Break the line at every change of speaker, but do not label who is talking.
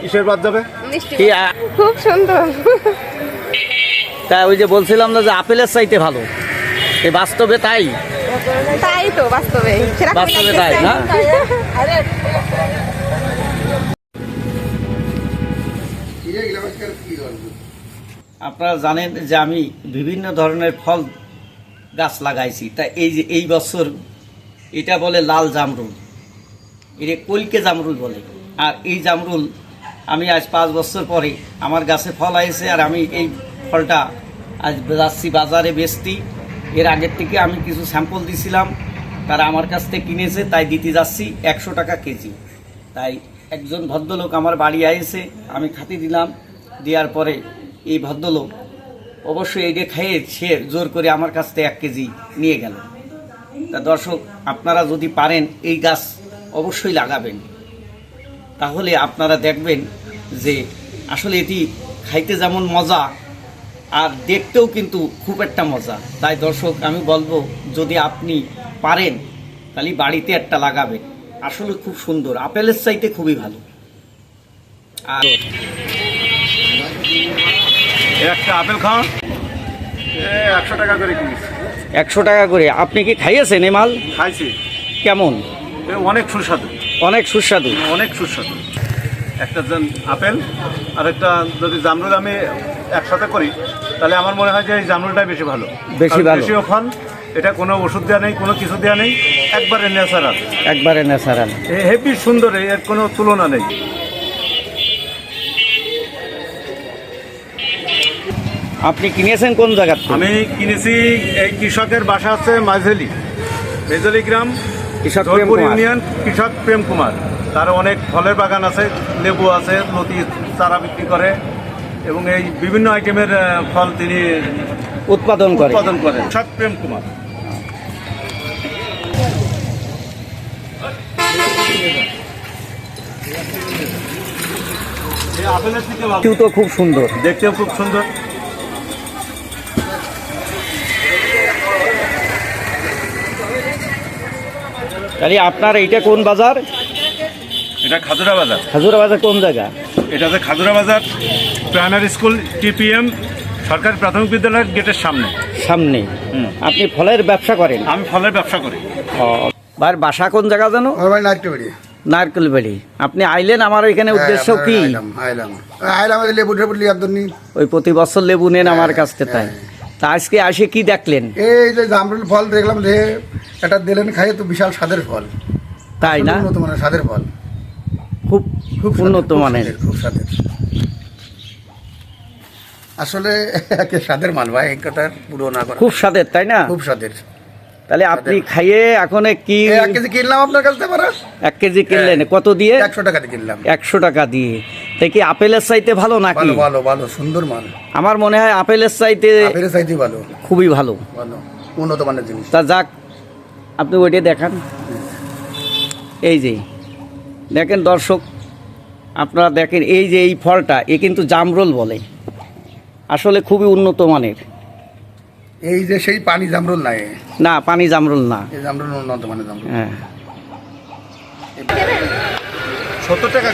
কিসের বাদ যাবে?
খুব সুন্দর।
তা ওই যে বলছিলাম না যে আপেলের চাইতে ভালো। এই বাস্তবে তাই?
তাই তো বাস্তবে।
বাস্তবে তাই, না? আপনারা জানেন যে আমি বিভিন্ন ধরনের ফল গাছ লাগাইছি। তা এই যে এই বছর এটা বলে লাল জামরুল। এটা কলকে জামরুল বলে। আর এই জামরুল, আমি আজ পাঁচ বছর পরে আমার গাছে ফল আইছে আর আমি এই ফলটা আজ যাচ্ছি বাজারে বেচতি। এর আগের থেকে আমি কিছু স্যাম্পল দিছিলাম, তারা আমার কাছ থেকে কিনেছে, তাই দিতে যাচ্ছি একশো টাকা কেজি। তাই একজন ভদ্রলোক আমার বাড়ি আইছে, আমি খাতি দিলাম, দেওয়ার পরে এই ভদ্রলোক অবশ্যই এইটা খেয়ে সে জোর করে আমার কাছ থেকে এক কেজি নিয়ে গেল। তা দর্শক, আপনারা যদি পারেন, এই গাছ অবশ্যই লাগাবেন। তাহলে আপনারা দেখবেন যে আসলে এটি খাইতে যেমন মজা আর দেখতেও কিন্তু খুব একটা মজা। তাই দর্শক আমি বলব যদি আপনি পারেন তাহলে বাড়িতে একটা লাগাবেন। আসলে খুব সুন্দর আপেলের চাইতে খুবই ভালো। আর
একটা আপেল খাওয়া একশো টাকা করে
একশো টাকা করে। আপনি কি খাইয়েছেন এ মাল?
খাইছি।
কেমন?
অনেক সুস্বাদু।
অনেক সুস্বাদু।
অনেক সুস্বাদু। একটা যেন আপেল আর একটা যদি জামরুল আমি একসাথে করি তাহলে আমার মনে হয় যে এই জামরুলটাই বেশি ভালো।
বেশি ভালো।
দেশীয় ফল এটা কোনো ওষুধ দেওয়া নেই কোনো কিছু দেওয়া নেই একবারে ন্যাচারাল
একবারে ন্যাচারাল
হেভি সুন্দর এর কোনো তুলনা নেই।
আপনি কিনেছেন কোন জায়গা
আমি কিনেছি এই কৃষকের বাসা আছে মাঝেলি মেজলি গ্রাম।
কৃষক প্রেম
ইউনিয়ন কৃষক প্রেম কুমার। তার অনেক ফলের বাগান আছে লেবু আছে লতি চারা বিক্রি করে এবং এই বিভিন্ন আইটেমের ফল তিনি
উৎপাদন করে।
উৎপাদন করেন কৃষক প্রেম কুমার।
খুব সুন্দর।
দেখতেও খুব সুন্দর।
তাহলে আপনার এইটা কোন বাজার?
এটা খাজুরা বাজার।
হাজুরা বাজার কোন জায়গা?
এটা হচ্ছে খাজুরা বাজার প্রাইমারি স্কুল টিপিএম সরকারি প্রাথমিক বিদ্যালয়ের গেটের সামনে।
সামনে। আপনি ফলের ব্যবসা করেন?
আমি ফলের ব্যবসা করি।
বার বাসা কোন জায়গা জানো?
আমার বাড়ি নাট্যবাড়ি
নারকেল বাড়ি আপনি আইলেন আমার এখানে
হ্যাঁ,
উদ্দেশ্য কি?
আইলাম আইলাম। লেবু টেবু জন্য
ওই প্রতি বছর লেবু নেন আমার কাছ থেকে তাই? তা আজকে আসে কি দেখলেন?
এই যে জামরুল ফল দেখলাম যে এটা দিলেন খাইয়ে তো বিশাল স্বাদের ফল।
তাই না?
উন্নত মানের স্বাদের ফল।
খুব
খুব
উন্নত মানের।
খুব স্বাদের। আসলে একে স্বাদের মাল ভাই এই কথা পুরো না
খুব স্বাদের তাই না?
খুব স্বাদের।
তাহলে আপনি খাইয়ে এখন কি
এক কেজি কিনলাম আপনার কাছ থেকে
এক কেজি কিনলেন? কত দিয়ে?
একশো টাকা দিয়ে কিনলাম।
একশো টাকা দিয়ে। কি আপেলের চাইতে ভালো নাকি?
ভালো ভালো ভালো সুন্দর মাল।
আমার মনে হয় আপেলের চাইতে
আপেলের চাইতে ভালো।
খুবই ভালো।
ভালো উন্নত মানের জিনিস।
তা যাক আপনি ওইটা দেখান। এই যে দেখেন দর্শক আপনারা দেখেন এই যে এই ফলটা এ কিন্তু জামরোল বলে। আসলে খুবই উন্নত মানের।
এই যে সেই পানি জামরুল নাই।
না পানি জামরুল না।
এই জামরুল উন্নত মানের জামরুল।
হ্যাঁ।
সত্তর টাকা